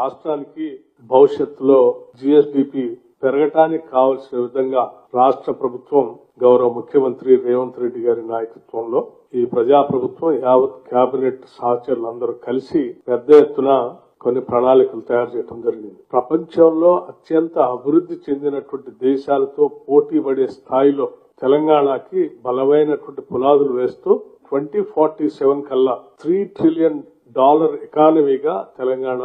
రాష్ట్రానికి భవిష్యత్తులో జిఎస్డిపి పెరగటానికి కావలసిన విధంగా రాష్ట్ర ప్రభుత్వం గౌరవ ముఖ్యమంత్రి రేవంత్ రెడ్డి గారి నాయకత్వంలో ఈ ప్రజా ప్రభుత్వం యావత్ కేబినెట్ సహచరులందరూ కలిసి పెద్ద ఎత్తున కొన్ని ప్రణాళికలు తయారు చేయడం జరిగింది. ప్రపంచంలో అత్యంత అభివృద్ధి చెందినటువంటి దేశాలతో పోటీ పడే స్థాయిలో తెలంగాణకి బలమైనటువంటి పునాదులు వేస్తూ ట్వంటీ ఫార్టీ సెవెన్ కల్లా త్రీ ట్రిలియన్ డాలర్ ఎకానమీగా తెలంగాణ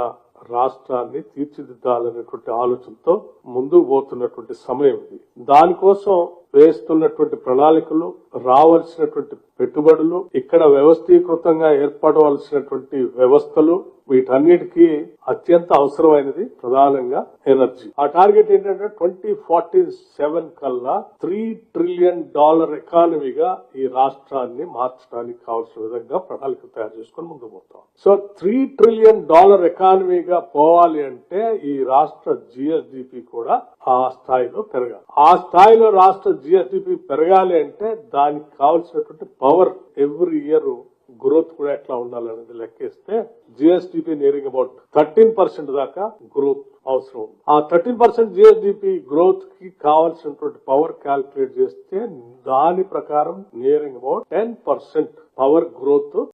రాష్ట్రాన్ని తీర్చిదిద్దాలనేటువంటి ఆలోచనతో ముందుకు పోతున్నటువంటి సమయం ఇది. దానికోసం వేస్తున్నటువంటి ప్రణాళికలు రావాల్సినటువంటి పెట్టుబడులు ఇక్కడ వ్యవస్థీకృతంగా ఏర్పడవలసినటువంటి వ్యవస్థలు వీటన్నిటికీ అత్యంత అవసరమైనది ప్రధానంగా ఎనర్జీ. ఆ టార్గెట్ ఏంటంటే ట్వంటీ ఫార్టీ సెవెన్ కల్లా త్రీ ట్రిలియన్ డాలర్ ఎకానమీగా ఈ రాష్ట్రాన్ని మార్చడానికి కావాల్సిన విధంగా ప్రణాళిక తయారు చేసుకొని ముందు పోతాం. సో త్రీ ట్రిలియన్ డాలర్ ఎకానమీగా పోవాలి అంటే ఈ రాష్ట్ర జిఎస్డిపి కూడా ఆ స్థాయిలో పెరగాలి. ఆ స్థాయిలో రాష్ట్ర జిఎస్డిపి పెరగాలి అంటే దానికి కావాల్సినటువంటి పవర్ ఎవ్రీ ఇయర్ గ్రోత్ కూడా ఎట్లా ఉండాలనేది లెక్కేస్తే GSDP nearing about thirteen percent దాకా గ్రోత్ అవసరం ఉంది. ఆ థర్టీన్ పర్సెంట్ జిఎస్డిపి గ్రోత్కి కావాల్సినటువంటి పవర్ క్యాల్కులేట్ చేస్తే దాని ప్రకారం nearing about ten percent power growth